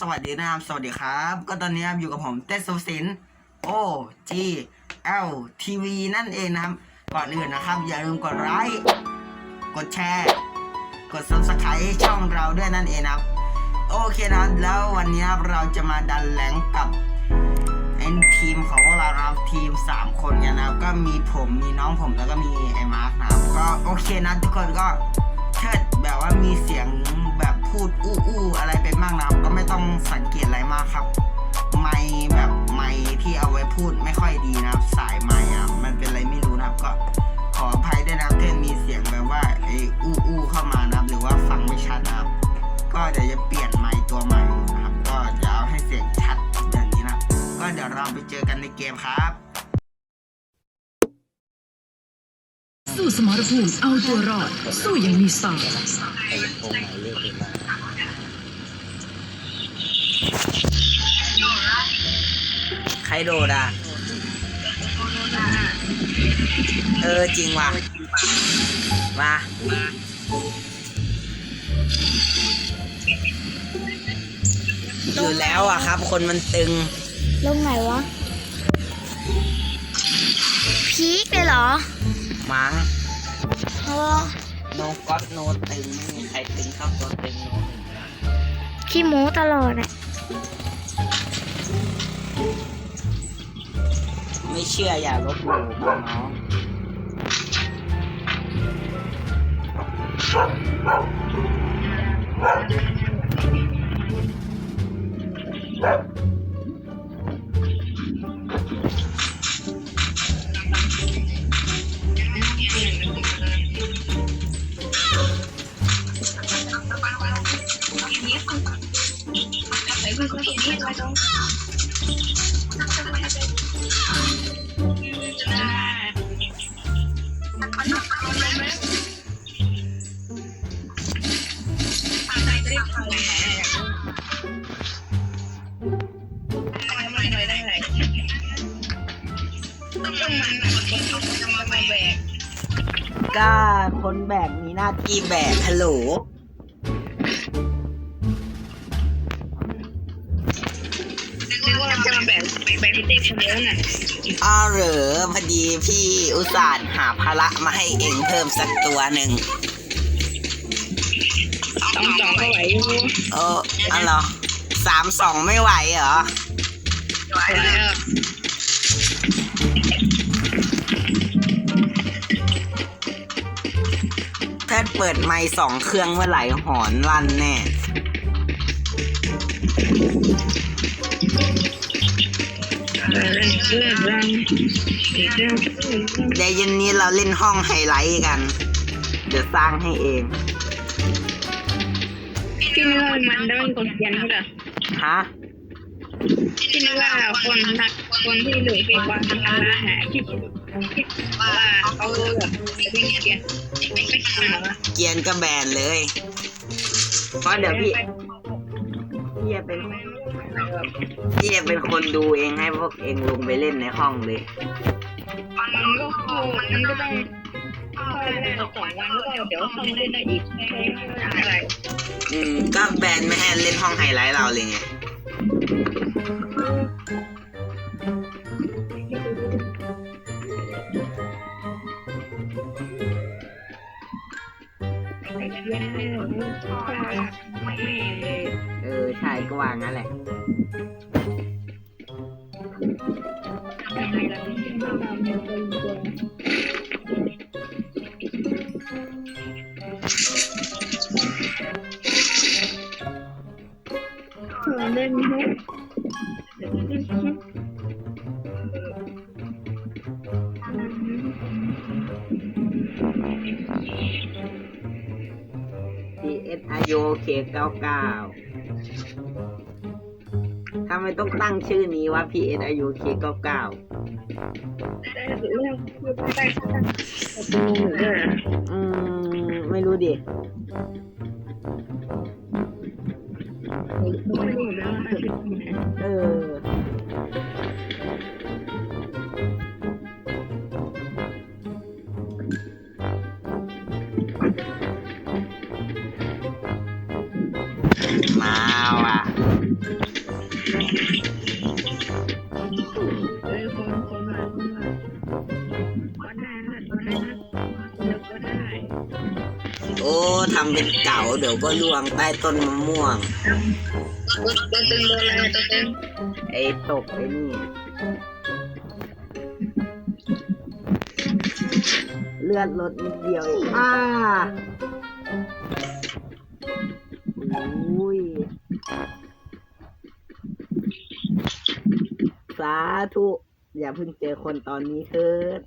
สวัสดีนะครับ สวัสดีครับ ก็ตอนนี้ครับอยู่กับผมเต้สุสินโอจีเอลทีวีนั่นเองนะครับ ก่อนอื่นนะครับ อย่าลืมกดไลค์กดแชร์ กด subscribe ช่องเราด้วยนั่นเองนะครับ โอเคนะครับแล้ววันนี้ครับเราจะมาดันแหลงกับไอ้ทีมของพวกเราครับทีม 3 คนกันนะครับ ก็มีผมมีน้องผมแล้วก็มีไอ้มาร์คนะครับก็โอเคนะทุกคนก็เชิดแบบว่ามีเสียงแบบ พูดอู้อู้อะไรไปบ้างนะครับ ก็ไม่ต้องสังเกตอะไรมากครับไมค์แบบไมค์ที่เอาไว้พูดไม่ค่อยดีนะครับ สายไมค์อะมันเป็นอะไรไม่รู้นะครับ ก็ขออภัยด้วยนะครับที่มีเสียงแบบว่าไอ้อู้อู้เข้ามานะครับ หรือว่าฟังไม่ชัดนะครับ ก็เดี๋ยวจะเปลี่ยนไมค์ตัวใหม่นะครับ ก็จะเอาให้เสียงชัดอย่างนี้นะ ก็เดี๋ยวเราไปเจอกันในเกมครับ สู้สมรภูมิเอาตัวรอด สู้อย่างมีสไตล์ไอ้พวกหมายเลขเป็นมาใครโดดอะ เออจริงว่ะ มา อยู่แล้วอะครับ คนมันตึง ลงไหนวะ พีคเลยเหรอ มั้งเออโนก็อตโนตึงไม่มีใครตึงเท่าตัวตึงโนหนึ่งขี้หมูตลอดอะไม่เชื่ออย่าลบหลู่น้อง ก็คนแบกมีหน้าที่แบกฮัลโหล นึกว่าเราจะมาแบ่งแบ่งที่เต้คนเดียวน่ะอ้าวเหรอพอดีพี่อุตส่าห์หาภาระมาให้เองเพิ่มสักตัวหนึ่งสองสองก็ไหวอยู่เอออ๋อเหรอสามสองไม่ไหวเหรอไหวแล้วถ้าเปิดไมค์สองเครื่องเมื่อไหร่หอนลั่นแน่ เรื่องเรื่องเรื่องเรื่องเดี๋ยวเย็นนี้เราเล่นห้องไฮไลท์กัน เดี๋ยวสร้างให้เองพี่นึกว่ามันได้เป็นคนเขียนเขาเหรอฮะพี่นึกว่าคนทักคนที่หลุยปีกว่าทำร้านอาหารที่คิดว่าเขาแบบเป็นเขียนไม่ไม่เขียนหรอเกียนก็แบนเลย เพราะเดี๋ยวพี่พี่จะเป็น พี่จะเป็นคนดูเองให้พวกเองลงไปเล่นในห้องเลยมันก็มันก็ต้อสองวันแล้วก็เดี๋ยวเข้าเล่นได้อีกอะไรอืมก็แบนไม่ให้เล่นห้องไฮไลท์เราเลยไง งงั้นแหละเราไม่ทำตามเดิมตัวเล่น ไหม PS i o k 99ทำไมต้องตั้งชื่อนี้ว่า PS i o k 99ได้เรื่องได้ค่ะเอออืม ไม่รู้ดิ เป็นเก่าเดี๋ยวก็ล่วงใต้ต้นมะม่วงตัวตัวตึงอะไรตัวตึงไอ้ตกไอ้นี่ เลือดลดนิดเดียวเองอ่าอุ้ยสาธุ อย่าเพิ่งเจอคนตอนนี้เถิด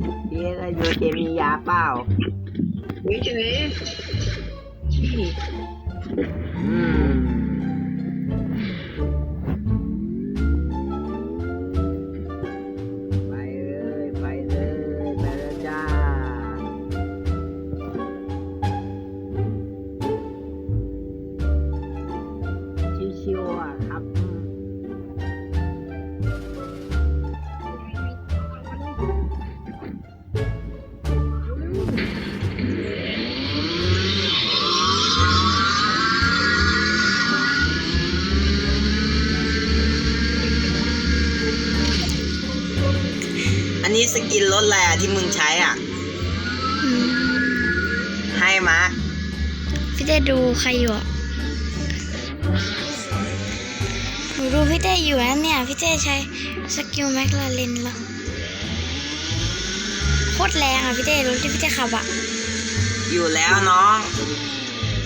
เฉยพี่อะไรโยเคมียาเปล่านี่เฉยอืม สกินรถอะไรอะที่มึงใช้อะอืมให้มาร์คพี่เต้ดูใครอยู่อะหนูดูพี่เต้อยู่นะเนี่ย พี่เต้ใช้สกิลแม็กลาเรนแล้วโคตรแรงอะพี่เต้รถที่พี่เต้ขับอะ อยู่แล้วน้อง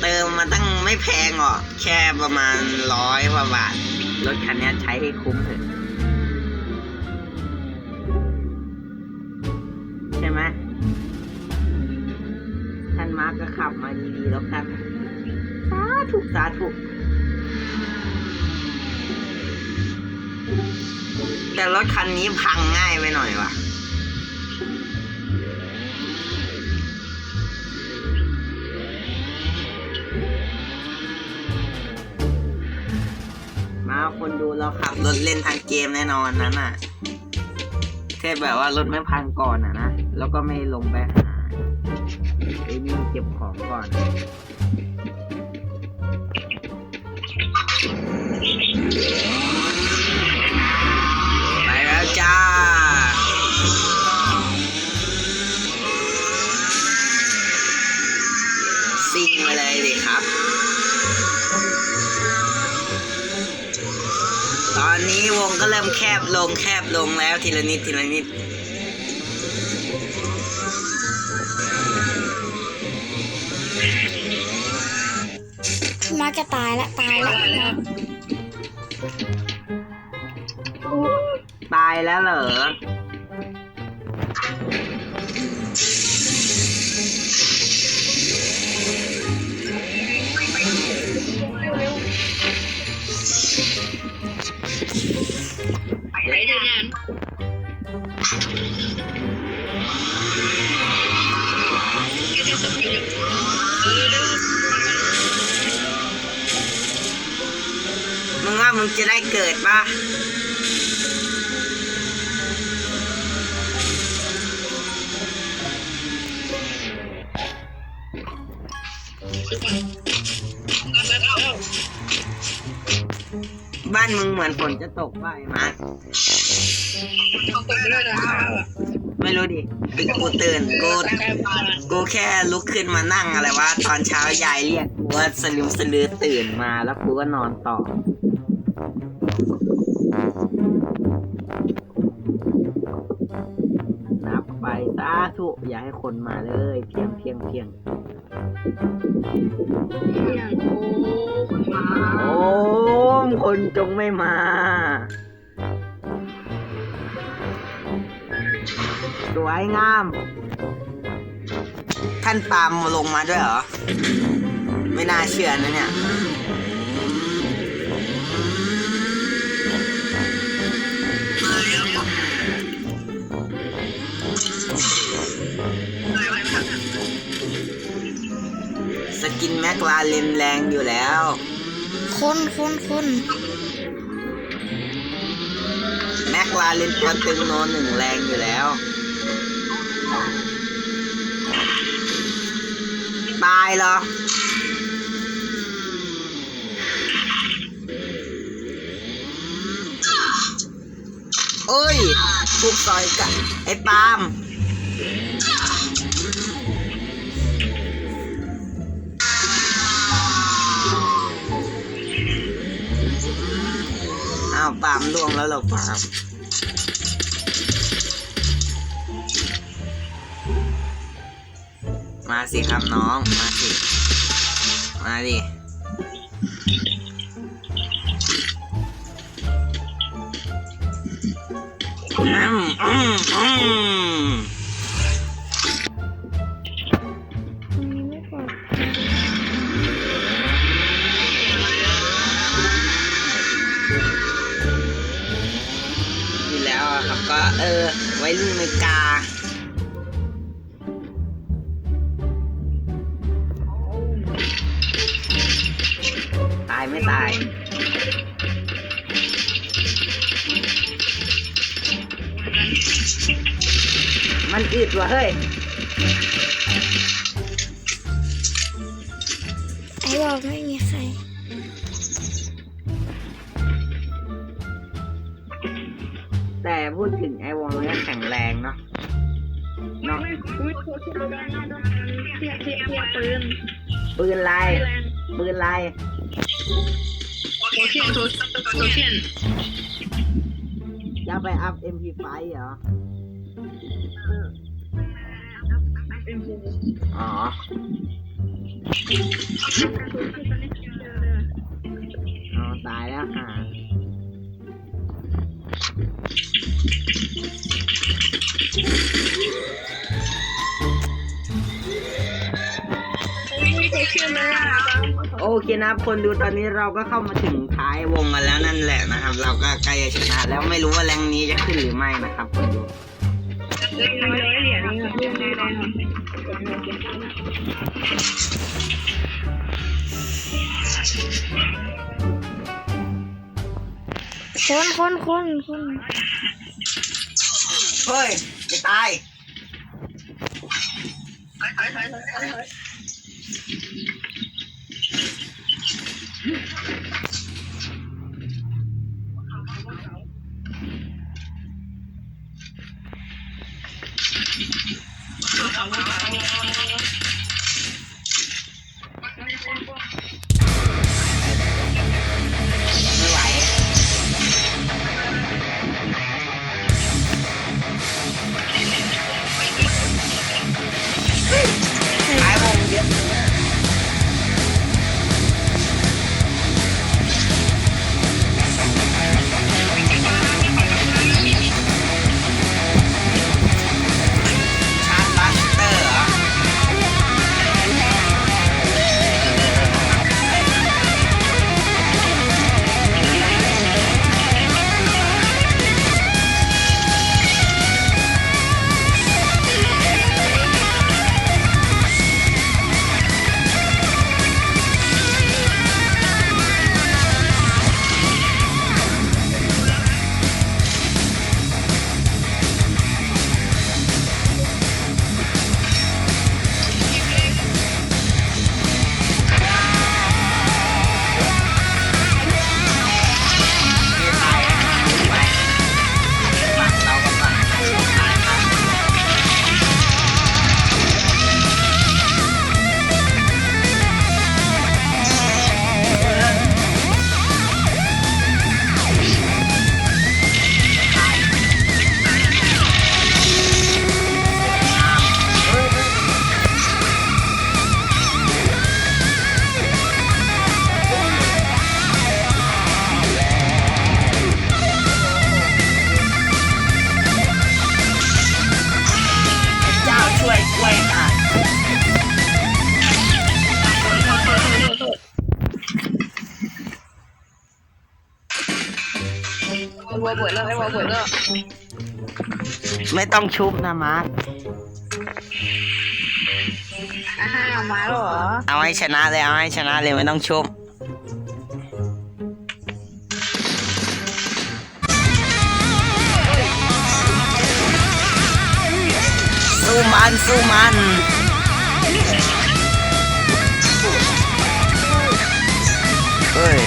เติมมาตั้งไม่แพงหรอกแค่ประมาณร้อยกว่าบาทรถคันนี้ใช้ให้คุ้มเถอะ ดีๆแล้วกันสาธุสาธุแต่รถคันนี้พังง่ายไปหน่อยว่ะมาคนดูเราขับรถเล่นทางเกมแน่นอนนั้นน่ะแค่แบบว่ารถไม่พังก่อนอะนะ แล้วก็ไม่ลงไปหา ไอ้นี่เก็บของก่อน ไปแล้วจ้า ซิ่งมาเลยดิครับ ตอนนี้วงก็เริ่มแคบลงแคบลงแล้วทีละนิดทีละนิดาร์กจะตายละตายละตายแล้วเหรอ งจะได้เกิดปะบ้านมึงเหมือนฝนจะตกป่ะไอ้มาไม่รู้ดิกูตื่นกูกูแค่ลุกขึ้นมานั่งอะไรวะ ตอนเช้ายายเรียกกูว่าสลืมสลือตื่นมาแล้วกูก็นอนต่อ นับไปสาธุอย่าให้คนมาเลย เพียงเพียงเพียงโอ้มคนจงไม่มาสวยงาม ท่านตามลงมาด้วยเหรอ ไม่น่าเชื่อนะเนี่ย กินแม็กลาเลนแรงอยู่แล้ว คนคนคนแม็กลาเลนตัวตึงโนหนึ่งแรงอยู่แล้ว ตายเหรอเอ้ยถูกต่อยกับไอ้ปาล์มาวปามล่วงแล้วเหรอปามมาสิครับน้อง มาสิ มาดิอืมอืมอืม รุ่นอเมริกาตายไม่ตายมันอึดว่ะเฮ้ยไอ้บอกไม่มีใครแต่พูดถึงไอวอลเนี่ยแข็ง แรงเนาะเนาะไม่ไม่โคตรแรงนะเทียบเทียบเทียบปืนปืนลายปืนลายโซเชียนโซเชียนจะไปอัพ MP5 เหรออ๋ออ๋อตายแล้วค่ะ เชียนเลยอะโอเคนะครับคนดูตอนนี้เราก็เข้ามาถึงท้ายวงกันแล้วนั่นแหละนะครับ เราก็ใกล้จะชนะแล้วไม่รู้ว่าแรงนี้จะขึ้นหรือไม่นะครับคนดูเล่นร้อยเหรียญนี่ครับเล่นได้เลยครับคนคนคนคน เฮ้ยจะตาย ไม่ต้องชุบนะมาร์คอามาหรอเอาให้ชนะเลยเอาให้ชนะเลยไม่ต้องชุบสู้มันสู้มันเฮ้ย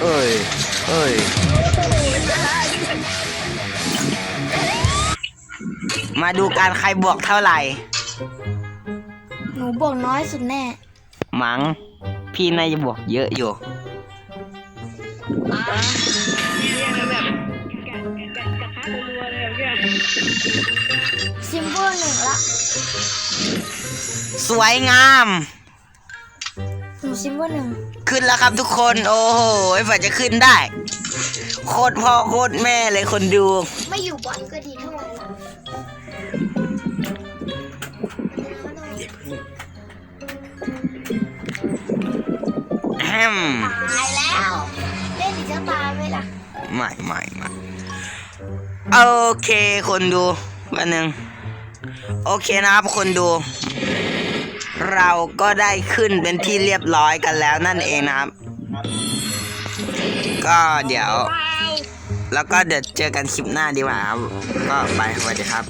เฮ้ย เอ้ยมาดูการใครบวกเท่าไหร่ หนูบวกน้อยสุดแน่ มัง พี่น่าจะบวกเยอะอยู่เนี่ยแบบกะกะกะทะรัวๆเลยแบบเนี่ยซิมโบลหนึ่งละ สวยงามหนู ซิมโบลหนึ่งขึ้นแล้วครับทุกคน โอ้โหฝ่าจะขึ้นได้ โคตรพ่อโคตรแม่เลยคนดู ไม่อยู่บอลก็ดีเท่าไหร่ละแฮมตายแล้วเล่นอีกจะตายไหมล่ะไม่ไม่ไม่โอเคคนดูวันหนึ่งโอเคนะครับคนดู เราก็ได้ขึ้นเป็นที่เรียบร้อยกันแล้วนั่นเองนะครับ ก็เดี๋ยว แล้วก็เดี๋ยวเจอกันคลิปหน้าดีกว่าครับ ก็ไปสวัสดีครับ